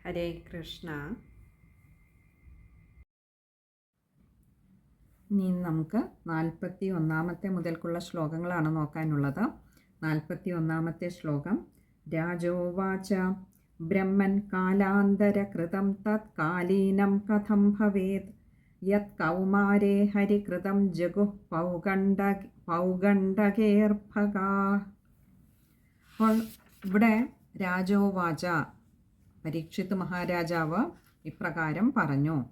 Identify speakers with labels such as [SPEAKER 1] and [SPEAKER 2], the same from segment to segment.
[SPEAKER 1] ഹരേ കൃഷ്ണ. ഇനി നമുക്ക് നാൽപ്പത്തി ഒന്നാമത്തെ മുതൽക്കുള്ള ശ്ലോകങ്ങളാണ് നോക്കാനുള്ളത്. നാൽപ്പത്തി ഒന്നാമത്തെ ശ്ലോകം രാജോവാച ബ്രഹ്മൻ കാലാന്തരകൃതം തത് കാലീനം കഥം ഭവേത് യത് കൗമാരേ ഹരികൃതം ജഗു പൗഗണ്ഡ പൗഗണ്ഡകേർഭകാ ഇവിടെ രാജോവാച പരീക്ഷിത് മഹാരാജാവ് ഇപ്രകാരം പറഞ്ഞു.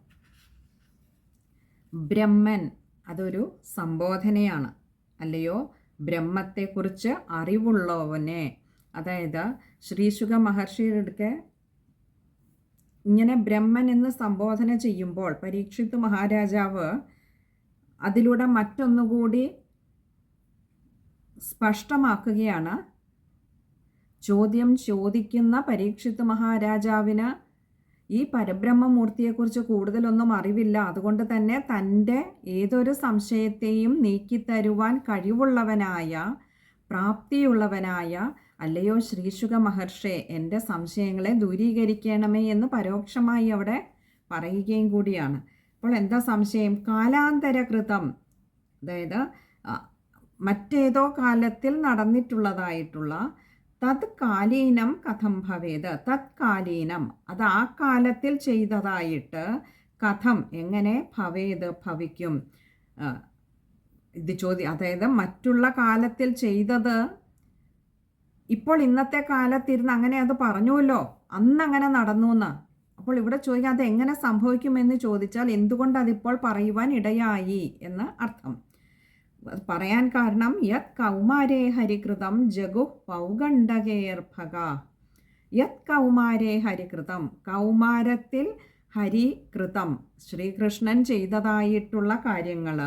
[SPEAKER 1] ബ്രഹ്മൻ അതൊരു സംബോധനയാണ്. അല്ലയോ? ബ്രഹ്മത്തെക്കുറിച്ച് അറിവുള്ളവനെ. അതായത് ശ്രീശുഖ മഹർഷിയുടെ ഇങ്ങനെ ബ്രഹ്മൻ എന്ന് സംബോധന ചെയ്യുമ്പോൾ പരീക്ഷിത് മഹാരാജാവ് അതിലൂടെ മറ്റൊന്നുകൂടി സ്പഷ്ടമാക്കുകയാണ്. ചോദ്യം ചോദിക്കുന്ന പരീക്ഷിത് മഹാരാജാവിന് ഈ പരബ്രഹ്മമൂർത്തിയെക്കുറിച്ച് കൂടുതലൊന്നും അറിവില്ല. അതുകൊണ്ട് തന്നെ തന്റെ ഏതൊരു സംശയത്തെയും നീക്കിത്തരുവാൻ കഴിവുള്ളവനായ പ്രാപ്തിയുള്ളവനായ അല്ലയോ ശ്രീശുഖ മഹർഷെ എന്റെ സംശയങ്ങളെ ദൂരീകരിക്കണമേ എന്ന് പരോക്ഷമായി അവിടെ പറയുകയും കൂടിയാണ്. അപ്പോൾ എന്താ സംശയം? കാലാന്തരകൃതം അതായത് മറ്റേതോ കാലത്തിൽ നടന്നിട്ടുള്ളതായിട്ടുള്ള തത്കാലീനം കഥം ഭവേത് തത്കാലീനം അത് ആ കാലത്തിൽ ചെയ്തതായിട്ട് കഥം എങ്ങനെ ഭവേത് ഭവിക്കും? ഇത് ചോദ്യം അതായത് മറ്റുള്ള കാലത്തിൽ ചെയ്തത് ഇപ്പോൾ ഇന്നത്തെ കാലത്തിരുന്ന് അങ്ങനെ അത് പറഞ്ഞുവല്ലോ. അന്ന് അങ്ങനെ നടന്നു എന്ന് അപ്പോൾ ഇവിടെ ചോദിക്കാം അത് എങ്ങനെ സംഭവിക്കുമെന്ന് ചോദിച്ചാൽ എന്തുകൊണ്ട് അതിപ്പോൾ പറയുവാൻ ഇടയായി എന്ന് അർത്ഥം. പറയാൻ കാരണം യത് കൗമാരേ ഹരികൃതം ജഗു പൗഗണ്ഡകേർഭക. യത് കൗമാരേ ഹരികൃതം കൗമാരത്തിൽ ഹരികൃതം. ശ്രീകൃഷ്ണൻ ചെയ്തതായിട്ടുള്ള കാര്യങ്ങൾ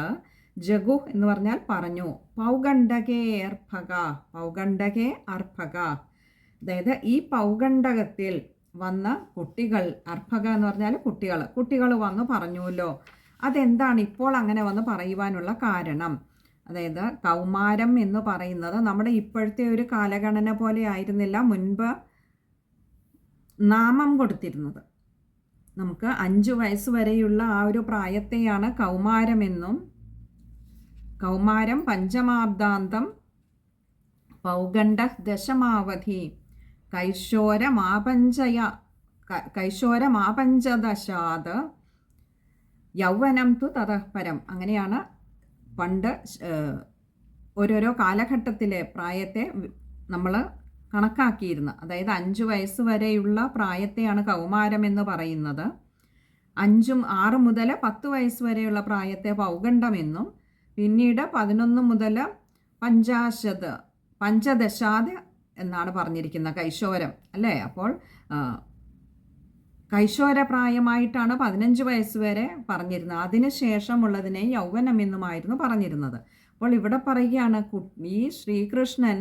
[SPEAKER 1] ജഗു എന്ന് പറഞ്ഞാൽ പറഞ്ഞു. പൗഗണ്ഡകേ അർഭക പൗഗണ്ഡകേ അർഭക. അതായത് ഈ പൗഗണ്ഡകത്തിൽ വന്ന കുട്ടികൾ അർഭക എന്ന് പറഞ്ഞാൽ കുട്ടികൾ കുട്ടികൾ വന്ന് പറഞ്ഞുവല്ലോ. അതെന്താണ് ഇപ്പോൾ അങ്ങനെ വന്ന് പറയുവാനുള്ള കാരണം? അതായത് കൗമാരം എന്ന് പറയുന്നത് നമ്മുടെ ഇപ്പോഴത്തെ ഒരു കാലഗണന പോലെ ആയിരുന്നില്ല. മുൻപ് നാമം കൊടുത്തിരുന്നത്. നമുക്ക് അഞ്ച് വയസ്സ് വരെയുള്ള ആ ഒരു പ്രായത്തെയാണ് കൗമാരമെന്നും കൗമാരം പഞ്ചമാബ്ദാന്തം പൗഗണ്ഡ ദശമാവധി കൈശോരമാപഞ്ചയ കൈശോരമാപഞ്ചദശാത് യൗവനം തു തതഃപരം അങ്ങനെയാണ് പണ്ട് ഓരോരോ കാലഘട്ടത്തിലെ പ്രായത്തെ നമ്മൾ കണക്കാക്കിയിരുന്നത് അതായത് അഞ്ച് വയസ്സ് വരെയുള്ള പ്രായത്തെയാണ് കൗമാരം എന്ന് പറയുന്നത്. അഞ്ചും ആറ് മുതൽ പത്ത് വയസ്സ് വരെയുള്ള പ്രായത്തെ പൗഗണ്ഡമെന്നും പിന്നീട് പതിനൊന്ന് മുതൽ പഞ്ചാശത് പഞ്ചദശാത് എന്നാണ് പറഞ്ഞിരിക്കുന്നത് കൈശോരം അല്ലേ? അപ്പോൾ കൈശോരപ്രായമായിട്ടാണ് പതിനഞ്ച് വയസ്സ് വരെ പറഞ്ഞിരുന്നത്. അതിന് ശേഷമുള്ളതിനെ യൗവനം എന്നുമായിരുന്നു പറഞ്ഞിരുന്നത്. അപ്പോൾ ഇവിടെ പറയുകയാണ് ഈ ശ്രീകൃഷ്ണൻ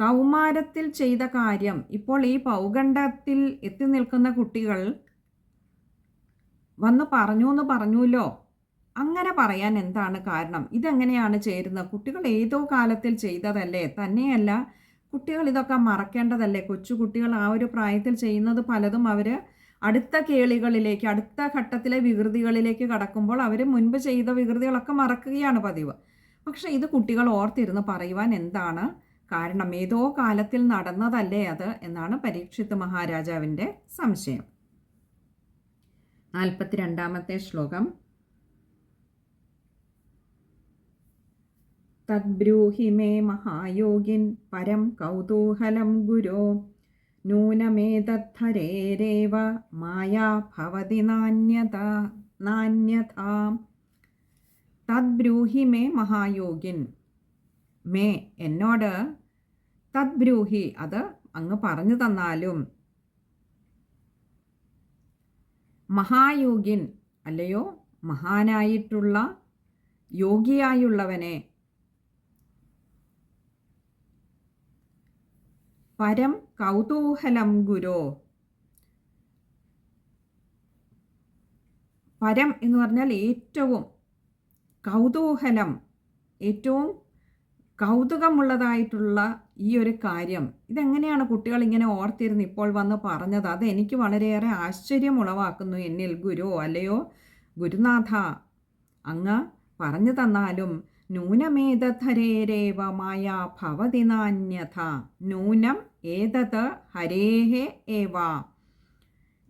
[SPEAKER 1] കൗമാരത്തിൽ ചെയ്ത കാര്യം ഇപ്പോൾ ഈ പൗഗണ്ഡത്തിൽ എത്തി നിൽക്കുന്ന കുട്ടികൾ വന്ന് പറഞ്ഞു എന്ന് പറഞ്ഞുല്ലോ. അങ്ങനെ പറയാൻ എന്താണ് കാരണം? ഇതെങ്ങനെയാണ് ചേരുന്നത്? കുട്ടികൾ ഏതോ കാലത്തിൽ ചെയ്തതല്ലേ? തന്നെയല്ല കുട്ടികൾ ഇതൊക്കെ മറക്കേണ്ടതല്ലേ? കൊച്ചു കുട്ടികൾ ആ ഒരു പ്രായത്തിൽ ചെയ്യുന്നത് പലതും അവർ അടുത്ത കേളികളിലേക്ക് അടുത്ത ഘട്ടത്തിലെ വികൃതികളിലേക്ക് കടക്കുമ്പോൾ അവർ മുൻപ് ചെയ്ത വികൃതികളൊക്കെ മറക്കുകയാണ് പതിവ്. പക്ഷെ ഇത് കുട്ടികൾ ഓർത്തിരുന്ന് പറയുവാൻ എന്താണ് കാരണം? ഏതോ കാലത്തിൽ നടന്നതല്ലേ അത് എന്നാണ് പരീക്ഷിത് മഹാരാജാവിന്റെ സംശയം. നാൽപ്പത്തിരണ്ടാമത്തെ ശ്ലോകം. തദ്ബ്രൂഹി മേ മഹായോഗിൻ പരം കൗതൂഹലം ഗുരോ. നൂനമേതദ്ധരേരേവ മായാ ഭവതി നാന്യത നാന്യതാം തദ്ബ്രൂഹി മേ മഹായോഗിൻ. മേ എന്നോട് തദ്ബ്രൂഹി അത് അങ്ങ് പറഞ്ഞു തന്നാലും. മഹായോഗിൻ അല്ലയോ? മഹാനായിട്ടുള്ള യോഗിയായുള്ളവനെ പരം കൗതൂഹലം ഗുരോ. പരം എന്ന് പറഞ്ഞാൽ ഏറ്റവും കൗതൂഹലം ഏറ്റവും കൗതുകമുള്ളതായിട്ടുള്ള ഈ ഒരു കാര്യം. ഇതെങ്ങനെയാണ് കുട്ടികൾ ഇങ്ങനെ ഓർത്തിരുന്ന് ഇപ്പോൾ വന്ന് പറഞ്ഞത്? അത് എനിക്ക് വളരെയേറെ ആശ്ചര്യം ഉളവാക്കുന്നു എന്നിൽ. ഗുരു അല്ലയോ? ഗുരുനാഥ അങ്ങ് പറഞ്ഞു തന്നാലും നൂനമേതധരേരേവ മായ ഭവതി നാന്യഥ. നൂനം ഏതത് ഹരേഹേ ഏവ.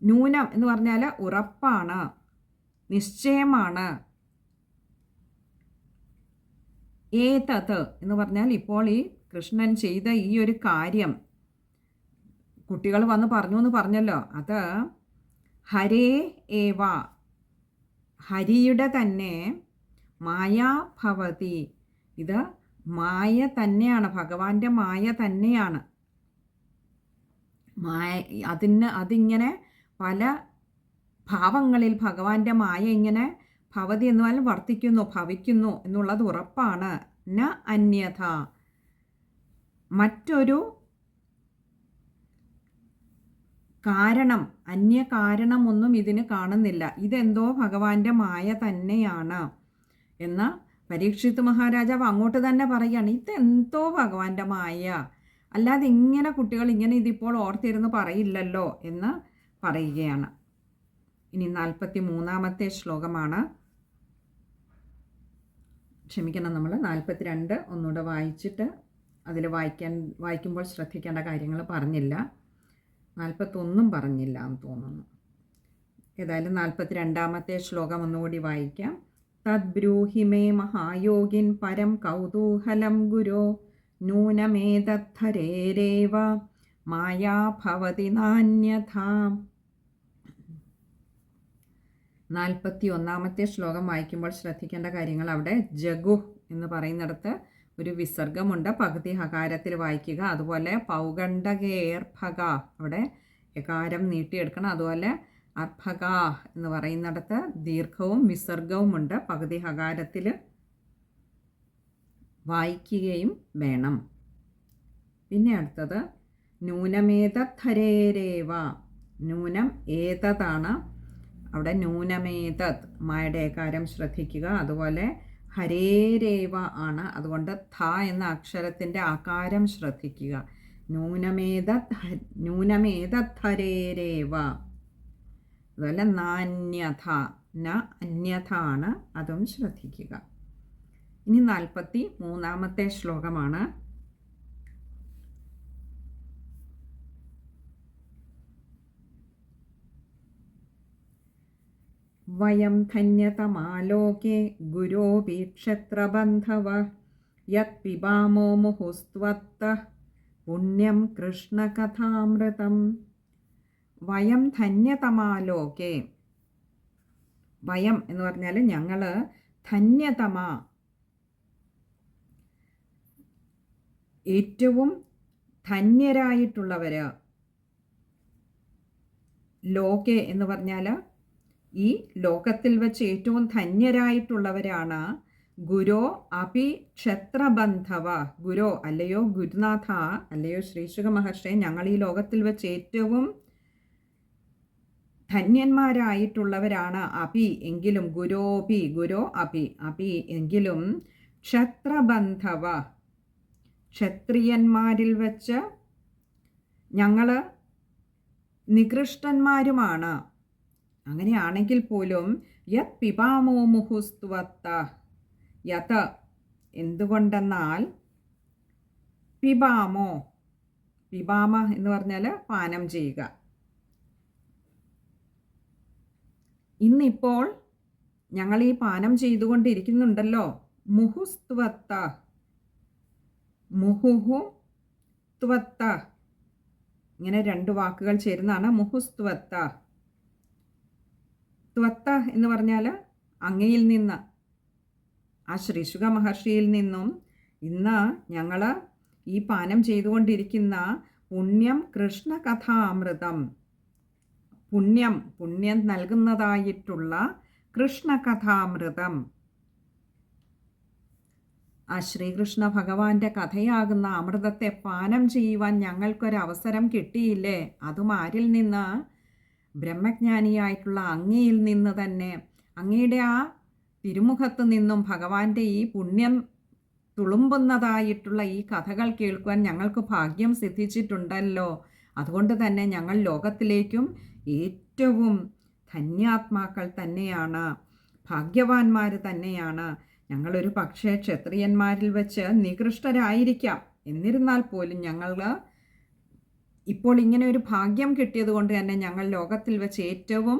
[SPEAKER 1] നൂനം എന്ന് പറഞ്ഞാൽ ഉറപ്പാണ് നിശ്ചയമാണ്. ഏതത് എന്ന് പറഞ്ഞാൽ ഇപ്പോൾ ഈ കൃഷ്ണൻ ചെയ്ത ഈ ഒരു കാര്യം. കുട്ടികൾ വന്ന് പറഞ്ഞു എന്ന് പറഞ്ഞല്ലോ. അത് ഹരേ ഏവ ഹരിയുടെ തന്നെ മായാഭവതി ഇത് മായ തന്നെയാണ് ഭഗവാന്റെ മായ തന്നെയാണ്. മായ അതിന് അതിങ്ങനെ പല ഭാവങ്ങളിൽ ഭഗവാന്റെ മായ ഇങ്ങനെ ഭവതി എന്ന് പറഞ്ഞാൽ വർത്തിക്കുന്നു ഭവിക്കുന്നു എന്നുള്ളത് ഉറപ്പാണ്. ന അന്യഥ. മറ്റൊരു കാരണം അന്യ കാരണമൊന്നും ഇതിന് കാണുന്നില്ല. ഇതെന്തോ ഭഗവാന്റെ മായ തന്നെയാണ്. എന്ന് പരീക്ഷിത് മഹാരാജാവ് അങ്ങോട്ട് തന്നെ പറയുകയാണ് ഇതെന്തോ ഭഗവാന്റെ മായ. അല്ലാതെ ഇങ്ങനെ കുട്ടികൾ ഇങ്ങനെ ഇതിപ്പോൾ ഓർത്തിരുന്ന് പറയില്ലല്ലോ എന്ന് പറയുകയാണ്. ഇനി നാൽപ്പത്തി മൂന്നാമത്തെ ശ്ലോകമാണ്. ക്ഷമിക്കണം നമ്മൾ നാൽപ്പത്തിരണ്ട് ഒന്നുകൂടെ വായിച്ചിട്ട് അതിൽ വായിക്കാൻ വായിക്കുമ്പോൾ ശ്രദ്ധിക്കേണ്ട കാര്യങ്ങൾ പറഞ്ഞില്ല. നാൽപ്പത്തൊന്നും പറഞ്ഞില്ല എന്ന് തോന്നുന്നു. ഏതായാലും നാൽപ്പത്തി രണ്ടാമത്തെ ശ്ലോകം ഒന്നുകൂടി വായിക്കാം. തദ്ബ്രൂഹിമേ മഹായോഗിൻ പരം കൗതൂഹലം ഗുരോ. നൂനമേതദ്ധരേരേവ മായാഭവതി നാന്യഥാ. നാൽപ്പത്തി ഒന്നാമത്തെ ശ്ലോകം വായിക്കുമ്പോൾ ശ്രദ്ധിക്കേണ്ട കാര്യങ്ങൾ അവിടെ ജഗു എന്ന് പറയുന്നിടത്ത് ഒരു വിസർഗമുണ്ട്. പകുതി ഹകാരത്തിൽ വായിക്കുക. അതുപോലെ പൗഗണ്ഡകേർഭക. അവിടെ എകാരം നീട്ടിയെടുക്കണം. അതുപോലെ അർഭക എന്ന് പറയുന്നിടത്ത് ദീർഘവും വിസർഗവുമുണ്ട് പകുതി ഹകാരത്തിൽ വായിക്കുകയും വേണം. പിന്നെ അടുത്തത് ന്യൂനമേതധരേരേവ ന്യൂനം ഏതതാണ്? അവിടെ ന്യൂനമേതത് മായുടെ ഏകാരം ശ്രദ്ധിക്കുക. അതുപോലെ ഹരേരേവ ആണ്. അതുകൊണ്ട് ധ എന്ന അക്ഷരത്തിന്റെ ആകാരം ശ്രദ്ധിക്കുക. ന്യൂനമേത ന്യൂനമേതധരേരേവ അതുപോലെ നാന്യഥ ന അന്യഥ ആണ് അതും ശ്രദ്ധിക്കുക. ഇനി നാൽപ്പത്തി മൂന്നാമത്തെ ശ്ലോകമാണ്. വയം ധന്യതമാലോകെ ഗുരോപി ക്ഷത്രബന്ധവ യത് പിബാമോ മുഹുസ്ത്വത്ത പുണ്യം കൃഷ്ണകഥാമൃതം. വയം ധന്യതമാലോകെ. വയം എന്ന് പറഞ്ഞാൽ ഞങ്ങൾ ധന്യതമ. ഏറ്റവും ധന്യരായിട്ടുള്ളവർ ലോകെ എന്ന് പറഞ്ഞാൽ ഈ ലോകത്തിൽ വെച്ച് ഏറ്റവും ധന്യരായിട്ടുള്ളവരാണ് ഗുരോ അപി ക്ഷത്രബന്ധവ. ഗുരോ അല്ലയോ ഗുരുനാഥ അല്ലയോ ശ്രീശുഖ മഹർഷെ ഞങ്ങൾ ഈ ലോകത്തിൽ വെച്ച് ഏറ്റവും ധന്യന്മാരായിട്ടുള്ളവരാണ് അപി എങ്കിലും ഗുരോപി ഗുരോ അപി. അപി എങ്കിലും ക്ഷത്രബന്ധവ. ക്ഷത്രിയന്മാരിൽ വച്ച് ഞങ്ങൾ നികൃഷ്ടന്മാരുമാണ്. അങ്ങനെയാണെങ്കിൽ പോലും യത് പിപാമോ മുഹുസ്തുവത്ത. യത് എന്തുകൊണ്ടെന്നാൽ പിപാമോ പിപാമ എന്ന് പറഞ്ഞാൽ പാനം ചെയ്യുക. ഇന്നിപ്പോൾ ഞങ്ങൾ ഈ പാനം ചെയ്തുകൊണ്ടിരിക്കുന്നുണ്ടല്ലോ. മുഹുസ്ത്വത്ത. മുഹുഹു ത്വത്ത. ഇങ്ങനെ രണ്ട് വാക്കുകൾ ചേരുന്നതാണ് മുഹുസ്ത്വത്ത. ത്വത്ത എന്ന് പറഞ്ഞാൽ അങ്ങയിൽ നിന്ന് ആ ശ്രീശുഖ മഹർഷിയിൽ നിന്നും ഇന്ന് ഞങ്ങൾ ഈ പാനം ചെയ്തുകൊണ്ടിരിക്കുന്ന പുണ്യം കൃഷ്ണകഥാമൃതം. പുണ്യം പുണ്യം നൽകുന്നതായിട്ടുള്ള കൃഷ്ണകഥാമൃതം. ആ ശ്രീകൃഷ്ണ ഭഗവാന്റെ കഥയാകുന്ന അമൃതത്തെ പാനം ചെയ്യുവാൻ ഞങ്ങൾക്കൊരവസരം കിട്ടിയില്ലേ? അതും ആരിൽ നിന്ന്? ബ്രഹ്മജ്ഞാനിയായിട്ടുള്ള അങ്ങിയിൽ നിന്ന് തന്നെ. അങ്ങയുടെ ആ തിരുമുഖത്ത് നിന്നും ഭഗവാന്റെ ഈ പുണ്യം തുളുമ്പുന്നതായിട്ടുള്ള ഈ കഥകൾ കേൾക്കുവാൻ ഞങ്ങൾക്ക് ഭാഗ്യം സിദ്ധിച്ചിട്ടുണ്ടല്ലോ. അതുകൊണ്ട് തന്നെ ഞങ്ങൾ ലോകത്തിലേക്കും ഏറ്റവും ധന്യാത്മാക്കൾ തന്നെയാണ് ഭാഗ്യവാന്മാർ തന്നെയാണ്. ഞങ്ങളൊരു പക്ഷേ ക്ഷത്രിയന്മാരിൽ വെച്ച് നികൃഷ്ടരായിരിക്കാം. എന്നിരുന്നാൽ പോലും ഞങ്ങൾ ഇപ്പോൾ ഇങ്ങനെ ഒരു ഭാഗ്യം കിട്ടിയത് കൊണ്ട് തന്നെ ഞങ്ങൾ ലോകത്തിൽ വെച്ച് ഏറ്റവും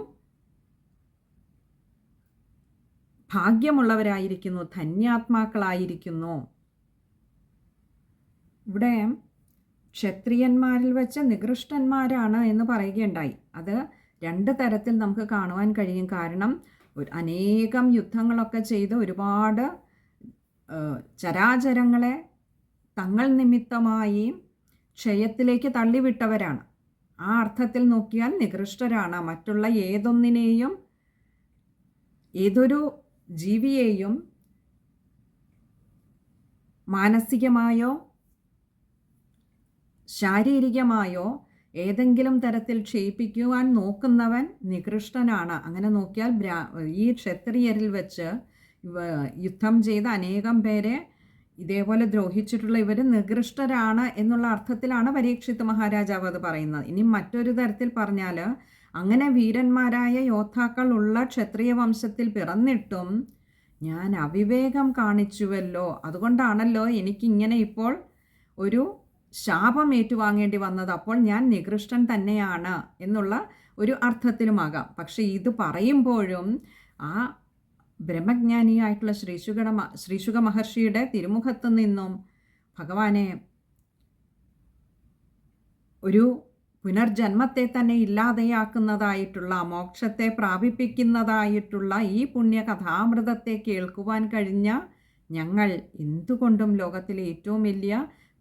[SPEAKER 1] ഭാഗ്യമുള്ളവരായിരിക്കുന്നു ധന്യാത്മാക്കളായിരിക്കുന്നു. ഇവിടെ ക്ഷത്രിയന്മാരിൽ വെച്ച് നികൃഷ്ടന്മാരാണ് എന്ന് പറയുകയുണ്ടായി. അത് രണ്ട് തരത്തിൽ നമുക്ക് കാണുവാൻ കഴിയും. കാരണം അനേകം യുദ്ധങ്ങളൊക്കെ ചെയ്ത് ഒരുപാട് ചരാചരങ്ങളെ തങ്ങൾ നിമിത്തമായി ക്ഷയത്തിലേക്ക് തള്ളിവിട്ടവരാണ്. ആ അർത്ഥത്തിൽ നോക്കിയാൽ നികൃഷ്ടരാണ്. മറ്റുള്ള ഏതൊന്നിനെയും ഏതൊരു ജീവിയെയും മാനസികമായോ ശാരീരികമായോ ഏതെങ്കിലും തരത്തിൽ ക്ഷയിപ്പിക്കുവാൻ നോക്കുന്നവൻ നികൃഷ്ടനാണ്. അങ്ങനെ നോക്കിയാൽ ഈ ക്ഷത്രിയരിൽ വെച്ച് യുദ്ധം ചെയ്ത അനേകം പേരെ ഇതേപോലെ ദ്രോഹിച്ചിട്ടുള്ള ഇവർ നികൃഷ്ടരാണ് എന്നുള്ള അർത്ഥത്തിലാണ് പരീക്ഷിത് മഹാരാജാവ് അത് പറയുന്നത്. ഇനി മറ്റൊരു തരത്തിൽ പറഞ്ഞാൽ അങ്ങനെ വീരന്മാരായ യോദ്ധാക്കൾ ഉള്ള ക്ഷത്രിയ വംശത്തിൽ പിറന്നിട്ടും ഞാൻ അവിവേകം കാണിച്ചുവല്ലോ. അതുകൊണ്ടാണല്ലോ എനിക്കിങ്ങനെ ഇപ്പോൾ ഒരു ശാപം ഏറ്റുവാങ്ങേണ്ടി വന്നത് അപ്പോൾ ഞാൻ നികൃഷ്ടൻ തന്നെയാണ് എന്നുള്ള ഒരു അർത്ഥത്തിലുമാകാം. പക്ഷേ ഇത് പറയുമ്പോഴും ആ ബ്രഹ്മജ്ഞാനിയായിട്ടുള്ള ശ്രീശുഗ ശ്രീശുഖ മഹർഷിയുടെ തിരുമുഖത്തു നിന്നും ഭഗവാനെ ഒരു പുനർജന്മത്തെ തന്നെ ഇല്ലാതെയാക്കുന്നതായിട്ടുള്ള മോക്ഷത്തെ പ്രാപിപ്പിക്കുന്നതായിട്ടുള്ള ഈ പുണ്യ കഥാമൃതത്തെ കേൾക്കുവാൻ കഴിഞ്ഞ ഞങ്ങൾ എന്തുകൊണ്ടും ലോകത്തിലെ ഏറ്റവും വലിയ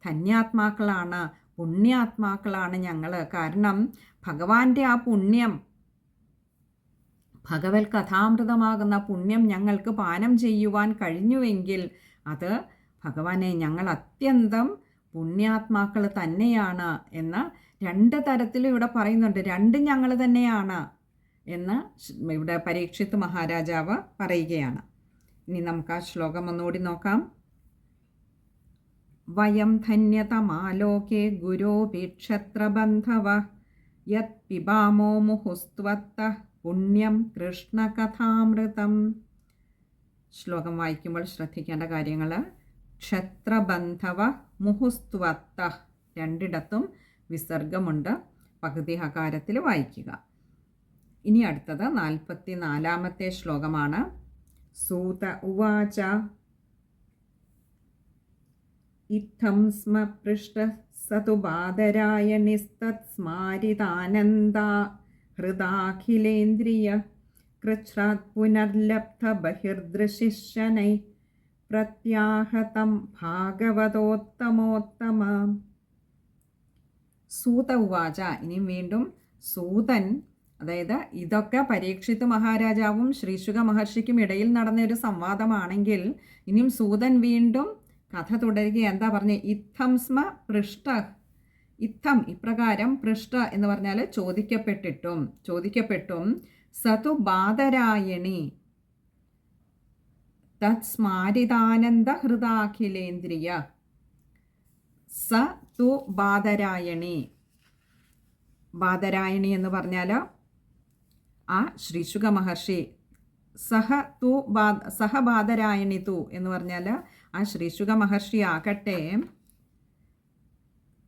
[SPEAKER 1] ധന്യാത്മാക്കളാണ് പുണ്യാത്മാക്കളാണ് ഞങ്ങൾ കാരണം ഭഗവാന്റെ ആ പുണ്യം ഭഗവത് കഥാമൃതമാകുന്ന പുണ്യം ഞങ്ങൾക്ക് പാനം ചെയ്യുവാൻ കഴിഞ്ഞുവെങ്കിൽ അത് ഭഗവാനെ ഞങ്ങൾ അത്യന്തം പുണ്യാത്മാക്കൾ തന്നെയാണ് എന്ന് രണ്ട് തരത്തിലും ഇവിടെ പറയുന്നുണ്ട്. രണ്ട് ഞങ്ങൾ തന്നെയാണ് എന്ന് ഇവിടെ പരീക്ഷിത് മഹാരാജാവ് പറയുകയാണ്. ഇനി നമുക്ക് ആ ശ്ലോകം ഒന്നുകൂടി നോക്കാം. വയം ധന്യതമാലോകെ ഗുരോപിക്ഷത്രബന്ധവ യത് പിബാമോ മുഹുസ്ത്വത്ത പുണ്യം കൃഷ്ണകഥാമൃതം ശ്ലോകം വായിക്കുമ്പോൾ ശ്രദ്ധിക്കേണ്ട കാര്യങ്ങൾ ക്ഷത്രബന്ധവ മുഹുസ്ത്വത്ത രണ്ടിടത്തും വിസർഗമുണ്ട്. പകുതി ഹകാരത്തിൽ വായിക്കുക. ഇനി അടുത്തത് നാൽപ്പത്തി നാലാമത്തെ ശ്ലോകമാണ്. സൂത ഉവാച ഇത്തം സ്മ പൃഷ്ട स तु बादरायणिस्तत्स्मारितानन्दा കൃച്ഛ്രാത് പുനർലബ്ധ ബഹിർദൃശിശനൈ പ്രത്യാഹതം ഭാഗവതോത്തമോത്തമ. സൂത ഉവാച. ഇനിയും വീണ്ടും സൂതൻ അതായത് ഇതൊക്കെ പരീക്ഷിത് മഹാരാജാവും ശ്രീശുഖ മഹർഷിക്കും ഇടയിൽ നടന്ന ഒരു സംവാദമാണെങ്കിൽ ഇനിയും സൂതൻ വീണ്ടും കഥ തുടരുക എന്താ പറഞ്ഞ? ഇത്തം സ്മ പൃഷ്ട. ഇത്തം ഇപ്രകാരം പൃഷ്ട എന്ന് പറഞ്ഞാൽ ചോദിക്കപ്പെട്ടിട്ടും ചോദിക്കപ്പെട്ടും. സതു ബാധരായണി. തത് സ്മാരിതാനന്ദ ഹൃദാഖിലേന്ദ്രിയ. സ തു ബാധരായണി. ബാധരായണി എന്ന് പറഞ്ഞാൽ ആ ശ്രീശുഖ മഹർഷി. സഹ തു ബാ സഹ ബാധരായണി തു എന്ന് പറഞ്ഞാൽ ആ ശ്രീശുഖ മഹർഷി ആകട്ടെ.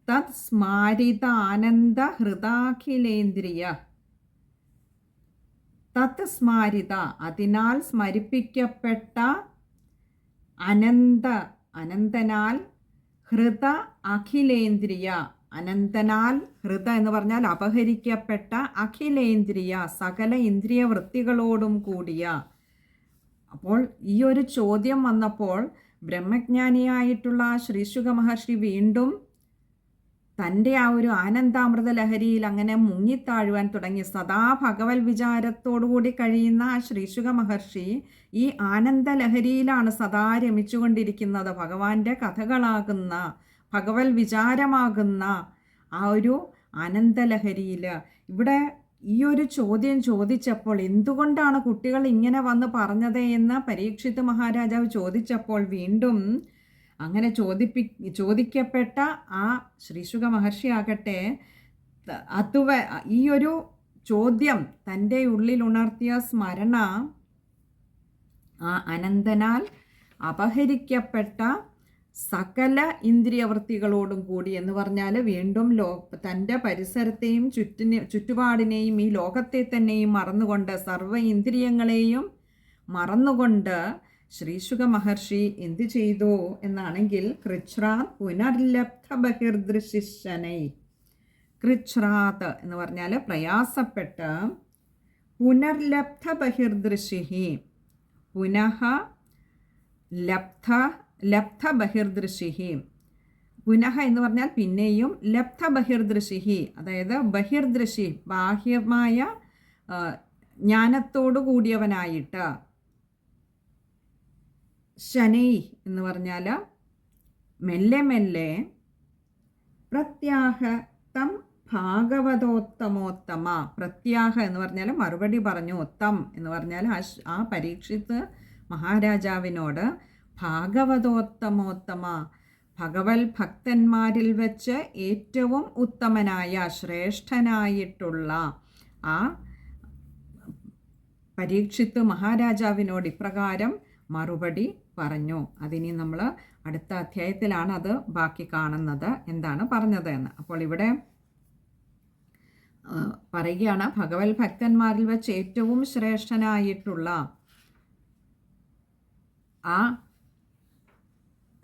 [SPEAKER 1] തത് സ്മാരിത ആനന്ദ ഹൃദാഖിലേന്ദ്രിയ. തത് സ്മാരിത അതിനാൽ സ്മരിപ്പിക്കപ്പെട്ട അനന്ത അനന്തനാൽ ഹൃദ അഖിലേന്ദ്രിയ. അനന്തനാൽ ഹൃദ എന്ന് പറഞ്ഞാൽ അപഹരിക്കപ്പെട്ട അഖിലേന്ദ്രിയ സകല ഇന്ദ്രിയ വൃത്തികളോടും കൂടിയ. അപ്പോൾ ഈ ഒരു ചോദ്യം വന്നപ്പോൾ ബ്രഹ്മജ്ഞാനിയായിട്ടുള്ള ശ്രീശുഖ മഹർഷി വീണ്ടും തന്റെ ആ ഒരു ആനന്ദാമൃത ലഹരിയിൽ അങ്ങനെ മുങ്ങിത്താഴുവാൻ തുടങ്ങി. സദാ ഭഗവത് വിചാരത്തോടുകൂടി കഴിയുന്ന ആ ശ്രീശുഖ മഹർഷി ഈ ആനന്ദ ലഹരിയിലാണ് സദാ രമിച്ചുകൊണ്ടിരിക്കുന്നത്. ഭഗവാന്റെ കഥകളാകുന്ന ഭഗവത് വിചാരമാകുന്ന ആ ഒരു ആനന്ദലഹരിയിൽ ഇവിടെ ഈ ഒരു ചോദ്യം ചോദിച്ചപ്പോൾ എന്തുകൊണ്ടാണ് കുട്ടികൾ ഇങ്ങനെ വന്ന് പറഞ്ഞത് എന്ന് പരീക്ഷിത് മഹാരാജാവ് ചോദിച്ചപ്പോൾ വീണ്ടും അങ്ങനെ ചോദിപ്പി ചോദിക്കപ്പെട്ട ആ ശ്രീശുഖ മഹർഷിയാകട്ടെ അതുവ ഈ ഒരു ചോദ്യം തന്റെ ഉള്ളിൽ ഉണർത്തിയ സ്മരണ ആ അനന്തനാൽ അപഹരിക്കപ്പെട്ട സകല ഇന്ദ്രിയവൃത്തികളോടും കൂടി എന്ന് പറഞ്ഞാൽ വീണ്ടും ലോ തന്റെ പരിസരത്തെയും ചുറ്റിനെ ചുറ്റുപാടിനെയും ഈ ലോകത്തെ തന്നെയും മറന്നുകൊണ്ട് സർവ ഇന്ദ്രിയങ്ങളെയും മറന്നുകൊണ്ട് ശ്രീശുക മഹർഷി എന്ത് ചെയ്തു എന്നാണെങ്കിൽ കൃച്രാത് പുനർലബ്ധ ബഹിർദൃശിശനൈ കൃച്രാത് എന്ന് പറഞ്ഞാൽ പ്രയാസപ്പെട്ട് പുനർലബ്ധ ബഹിർദൃശി പുനഃ ലബ്ധ ലബ്ധ ബഹിർദൃശിഹി ഗുനഹ എന്ന് പറഞ്ഞാൽ പിന്നെയും ലബ്ധ ബഹിർദൃശിഹി അതായത് ബഹിർദൃശി ബാഹ്യമായ ജ്ഞാനത്തോടു കൂടിയവനായിട്ട്. ശനൈ എന്ന് പറഞ്ഞാൽ മെല്ലെ മെല്ലെ പ്രത്യാഹ തം ഭാഗവതോത്തമോത്തമ. പ്രത്യാഹ എന്ന് പറഞ്ഞാൽ മറുപടി പറഞ്ഞു ഉത്തം എന്ന് പറഞ്ഞാൽ ആ പരീക്ഷിത്ത് മഹാരാജാവിനോട് ഭാഗവതോത്തമോത്തമ ഭഗവത് ഭക്തന്മാരിൽ വെച്ച് ഏറ്റവും ഉത്തമനായ ശ്രേഷ്ഠനായിട്ടുള്ള ആ പരീക്ഷിത്ത് മഹാരാജാവിനോട് ഇപ്രകാരം മറുപടി പറഞ്ഞു. അതിനി നമ്മൾ അടുത്ത അധ്യായത്തിലാണ് അത് ബാക്കി കാണുന്നത് എന്താണ് പറഞ്ഞത് എന്ന്. അപ്പോൾ ഇവിടെ പറയുകയാണ് ഭഗവത് ഭക്തന്മാരിൽ വെച്ച് ഏറ്റവും ശ്രേഷ്ഠനായിട്ടുള്ള ആ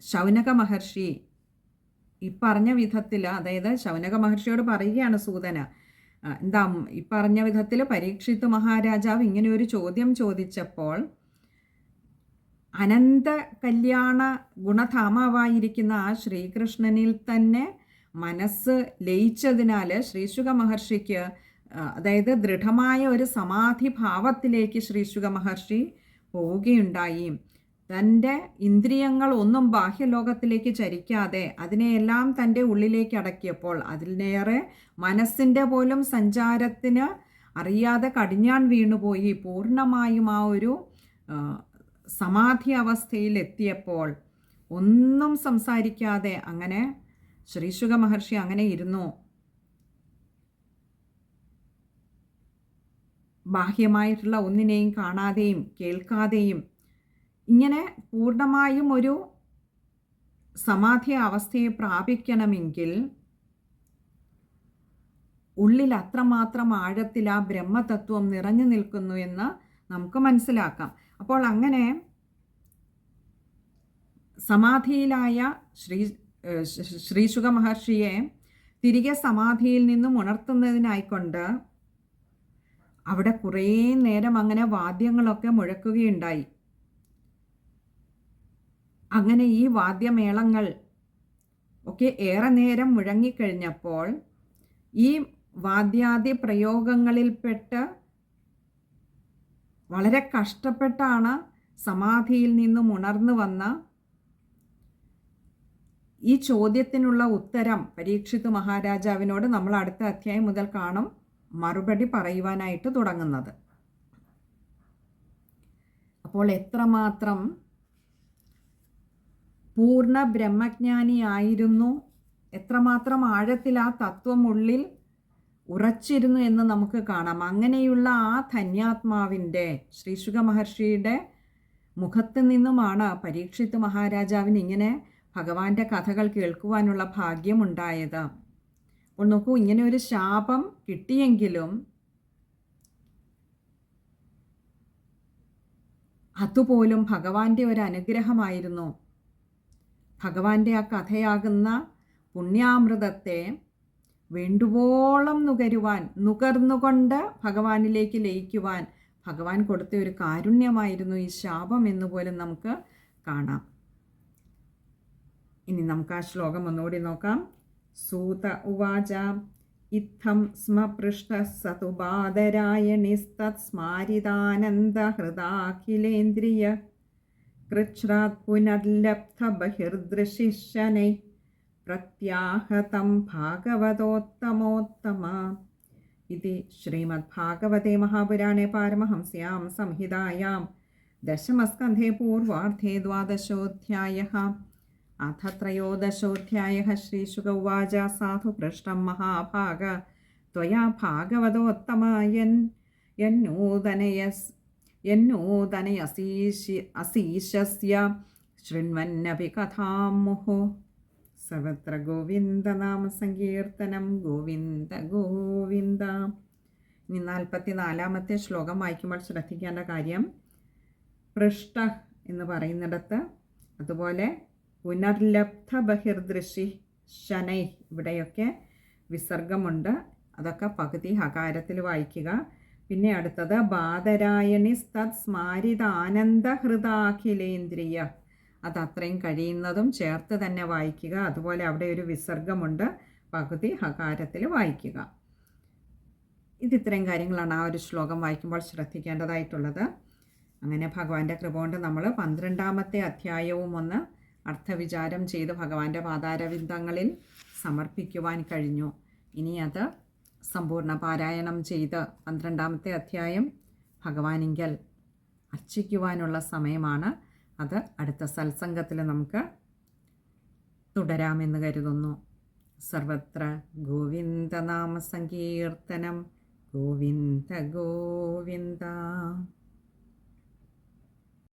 [SPEAKER 1] ശൗനക മഹർഷി ഈ പറഞ്ഞ വിധത്തിൽ അതായത് ശൗനക മഹർഷിയോട് പറയുകയാണ് സൂതന എന്താ ഈ പറഞ്ഞ വിധത്തിൽ പരീക്ഷിത്ത് മഹാരാജാവ് ഇങ്ങനെ ഒരു ചോദ്യം ചോദിച്ചപ്പോൾ അനന്ത കല്യാണ ഗുണധാമാവായിരിക്കുന്ന ആ ശ്രീകൃഷ്ണനിൽ തന്നെ മനസ്സ് ലയിച്ചതിനാൽ ശ്രീശുക മഹർഷിക്ക് അതായത് ദൃഢമായ ഒരു സമാധി ഭാവത്തിലേക്ക് ശ്രീശുക മഹർഷി പോവുകയുണ്ടായി. തന്റെ ഇന്ദ്രിയങ്ങൾ ഒന്നും ബാഹ്യലോകത്തിലേക്ക് ചരിക്കാതെ അതിനെയെല്ലാം തന്റെ ഉള്ളിലേക്ക് അടക്കിയപ്പോൾ അതിലേറെ മനസ്സിന്റെ പോലും സഞ്ചാരത്തിന് അറിയാതെ കടിഞ്ഞാൻ വീണുപോയി. പൂർണമായും ആ ഒരു സമാധി അവസ്ഥയിൽ എത്തിയപ്പോൾ ഒന്നും സംസാരിക്കാതെ അങ്ങനെ ശ്രീശുഖ മഹർഷി അങ്ങനെ ഇരുന്നു. ബാഹ്യമായിട്ടുള്ള ഒന്നിനെയും കാണാതെയും കേൾക്കാതെയും ഇങ്ങനെ പൂർണമായും ഒരു സമാധി അവസ്ഥയെ പ്രാപിക്കണമെങ്കിൽ ഉള്ളിൽ അത്രമാത്രം ആഴത്തിൽ ആ ബ്രഹ്മതത്വം നിറഞ്ഞു നിൽക്കുന്നു എന്ന് നമുക്ക് മനസ്സിലാക്കാം. അപ്പോൾ അങ്ങനെ സമാധിയിലായ ശ്രീ ശ്രീശുഖ മഹർഷിയെ തിരികെ സമാധിയിൽ നിന്നും ഉണർത്തുന്നതിനായിക്കൊണ്ട് അവിടെ കുറേ നേരം അങ്ങനെ വാദ്യങ്ങളൊക്കെ മുഴക്കുകയുണ്ടായി. അങ്ങനെ ഈ വാദ്യമേളങ്ങൾ ഒക്കെ ഏറെ നേരം മുഴങ്ങിക്കഴിഞ്ഞപ്പോൾ ഈ വാദ്യാദി പ്രയോഗങ്ങളിൽപ്പെട്ട് വളരെ കഷ്ടപ്പെട്ടാണ് സമാധിയിൽ നിന്നും ഉണർന്നു വന്ന ഈ ചോദ്യത്തിനുള്ള ഉത്തരം പരീക്ഷിത് മഹാരാജാവിനോട് നമ്മൾ അടുത്ത അധ്യായം മുതൽ കാണും. മറുപടി പറയുവാനായിട്ട് തുടങ്ങുന്നത്. അപ്പോൾ എത്രമാത്രം പൂർണ ബ്രഹ്മജ്ഞാനിയായിരുന്നു. എത്രമാത്രം ആഴത്തിൽ ആ തത്വം ഉള്ളിൽ ഉറച്ചിരുന്നു എന്ന് നമുക്ക് കാണാം. അങ്ങനെയുള്ള ആ ധന്യാത്മാവിന്റെ ശ്രീശുഖ മഹർഷിയുടെ മുഖത്ത് നിന്നുമാണ് പരീക്ഷിത് മഹാരാജാവിന് ഇങ്ങനെ ഭഗവാന്റെ കഥകൾ കേൾക്കുവാനുള്ള ഭാഗ്യമുണ്ടായത് അപ്പോൾ നോക്കൂ ഇങ്ങനെ ഒരു ശാപം കിട്ടിയെങ്കിലും അതുപോലും ഭഗവാന്റെ ഒരു അനുഗ്രഹമായിരുന്നു. ഭഗവാന്റെ ആ കഥയാകുന്ന പുണ്യാമൃതത്തെ വേണ്ടുവോളം നുകരുവാൻ നുകർന്നുകൊണ്ട് ഭഗവാനിലേക്ക് ലയിക്കുവാൻ ഭഗവാൻ കൊടുത്ത ഒരു കാരുണ്യമായിരുന്നു ഈ ശാപം എന്ന് പോലും നമുക്ക് കാണാം. ഇനി നമുക്ക് ആ ശ്ലോകം ഒന്നുകൂടി നോക്കാം. സൂത ഉവാച ഇത്തം സ്മ പൃഷ്ട സതു ബാദരായണിസ്തത്സ്മാരിതാനന്ദഹൃദാഖിലേന്ദ്രിയ കൃച്ഛ്രാത് कृच्छ्रात् पुनर्लब्धबहिर्दृशिशनैः प्रत्याहतं भागवतोत्तमोत्तम इति श्रीमद्भागवते महापुराणे पारमहंस्यां संहितायां दशमस्कन्धे पूर्वार्धे द्वादशोऽध्यायः अथ त्रयोदशोऽध्यायः श्रीशुक उवाच साधुपृष्टं महाभाग त्वया भागवतोत्तमायन् यन्नूदनयस् യന്നൂതനി അസീഷി അസീശസ്യ ശൃണ്വന്നഭി കഥാം മുഹോ. സർവത്ര ഗോവിന്ദനാമ സങ്കീർത്തനം ഗോവിന്ദ ഗോവിന്ദ. ഇനി നാൽപ്പത്തി നാലാമത്തെ ശ്ലോകം വായിക്കുമ്പോൾ ശ്രദ്ധിക്കേണ്ട കാര്യം പൃഷ്ട എന്ന് പറയുന്നിടത്ത് അതുപോലെ പുനർലബ്ധ ബഹിർദൃശി ശനൈ ഇവിടെയൊക്കെ വിസർഗമുണ്ട്. അതൊക്കെ പകുതി ഹകാരത്തിൽ വായിക്കുക. പിന്നെ അടുത്തത് ബാദരായണി തത് സ്മാരിതാനന്ദഹൃതാഖിലേന്ദ്രിയ അത് അത്രയും കഴിയുന്നതും ചേർത്ത് തന്നെ വായിക്കുക. അതുപോലെ അവിടെ ഒരു വിസർഗമുണ്ട്. പകുതി ഹകാരത്തിൽ വായിക്കുക. ഇത് ഇത്രയും കാര്യങ്ങളാണ് ആ ഒരു ശ്ലോകം വായിക്കുമ്പോൾ ശ്രദ്ധിക്കേണ്ടതായിട്ടുള്ളത്. അങ്ങനെ ഭഗവാന്റെ കൃപ കൊണ്ട് നമ്മൾ പന്ത്രണ്ടാമത്തെ അധ്യായവും ഒന്ന് അർത്ഥവിചാരം ചെയ്ത് ഭഗവാന്റെ പാതാരവിന്ദങ്ങളിൽ സമർപ്പിക്കുവാൻ കഴിഞ്ഞു. ഇനി അത് സമ്പൂർണ പാരായണം ചെയ്ത് പന്ത്രണ്ടാമത്തെ അധ്യായം ഭഗവാനിങ്കൽ അർച്ചിക്കുവാനുള്ള സമയമാണ്. അത് അടുത്ത സത്സംഗത്തിൽ നമുക്ക് തുടരാമെന്ന് കരുതുന്നു. സർവത്ര ഗോവിന്ദനാമ സങ്കീർത്തനം. ഗോവിന്ദ ഗോവിന്ദ.